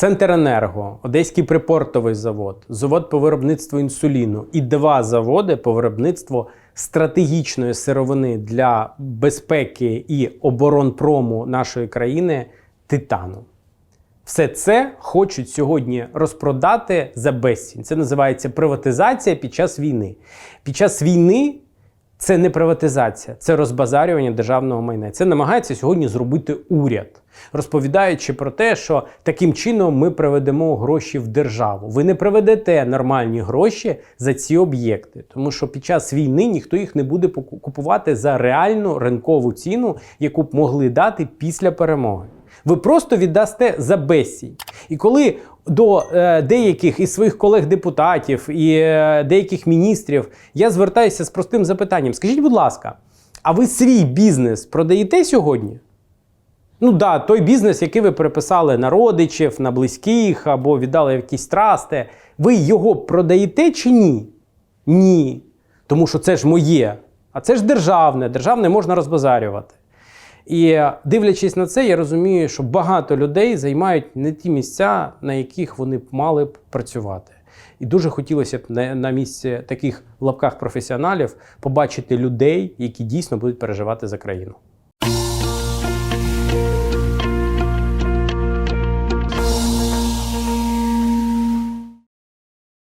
Центренерго, Одеський припортовий завод, завод по виробництву інсуліну і два заводи по виробництву стратегічної сировини для безпеки і оборонпрому нашої країни титану. Все це хочуть сьогодні розпродати за безцінь. Це називається приватизація під час війни. Під час війни це не приватизація, це розбазарювання державного майна. Це намагається сьогодні зробити уряд, розповідаючи про те, що таким чином ми приведемо гроші в державу. Ви не приведете нормальні гроші за ці об'єкти, тому що під час війни ніхто їх не буде купувати за реальну ринкову ціну, яку б могли дати після перемоги. Ви просто віддасте за безцінь. І коли до е, деяких із своїх колег-депутатів і е, деяких міністрів я звертаюся з простим запитанням: скажіть, будь ласка, а ви свій бізнес продаєте сьогодні? Ну да, той бізнес, який ви переписали на родичів, на близьких або віддали якісь трасти, ви його продаєте чи ні? Ні. Тому що це ж моє, а це ж державне, державне можна розбазарювати. І дивлячись на це, я розумію, що багато людей займають не ті місця, на яких вони б мали б працювати. І дуже хотілося б на місці таких лапках професіоналів побачити людей, які дійсно будуть переживати за країну.